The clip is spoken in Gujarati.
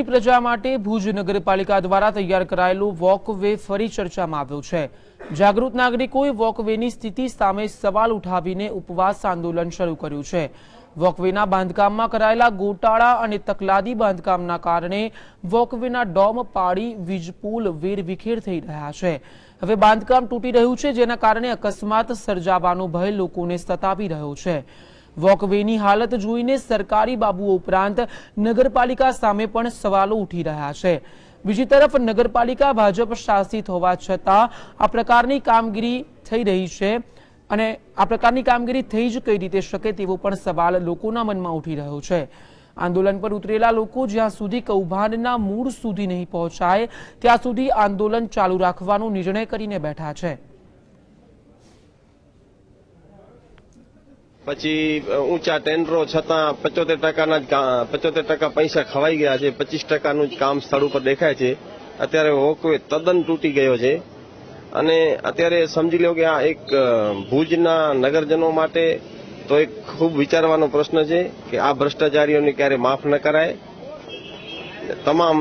મોટી પ્રજા માટે ભુજ નગરપાલિકા દ્વારા તૈયાર કરાયેલું વોકવે ફરી ચર્ચામાં આવ્યું છે. જાગૃત નાગરિકોએ વોકવેની સ્થિતિ સામે સવાલ ઉઠાવીને ઉપવાસ આંદોલન શરૂ કર્યું છે. વોકવેના બાંધકામમાં કરાયેલા ગોટાળા અને તકલાદી બાંધકામના કારણે વોકવેના ડોમ પાડી વીજપુલ વેરવિખેર થઈ રહ્યા છે. હવે બાંધકામ તૂટી રહ્યું છે, જેના કારણે અકસ્માત સર્જાવાનો ભય લોકોને સતાવી રહ્યો છે. વોકવેની હાલત જોઈને સરકારી બાબુઓ ઉપરાંત નગરપાલિકા સામે પણ સવાલો ઉઠી રહ્યા છે. બીજી તરફ નગરપાલિકા ભાજપ શાસિત હોવા છતાં આ પ્રકારની કામગીરી થઈ રહી છે અને આ પ્રકારની કામગીરી થઈ જ કઈ રીતે શકે તેવો પણ સવાલ લોકોના મનમાં ઉઠી રહ્યો છે. આંદોલન પર ઉતરેલા લોકો જ્યાં સુધી કૌભાંડના મૂળ સુધી નહીં પહોંચાય, ત્યાં સુધી આંદોલન ચાલુ રાખવાનો નિર્ણય કરીને બેઠા છે. પછી ઊંચા ટેન્ડરો છતાં પચોતેર ટકાના જ પચોતેર ટકા પૈસા ખવાઈ ગયા છે, પચીસ ટકાનું જ કામ સ્થળ ઉપર દેખાય છે. અત્યારે હોકવે તદ્દન તૂટી ગયો છે. અને અત્યારે સમજી લો કે આ એક ભુજના નગરજનો માટે તો એક ખૂબ વિચારવાનો પ્રશ્ન છે કે આ ભ્રષ્ટાચારીઓને ક્યારે માફ ન કરાય. તમામ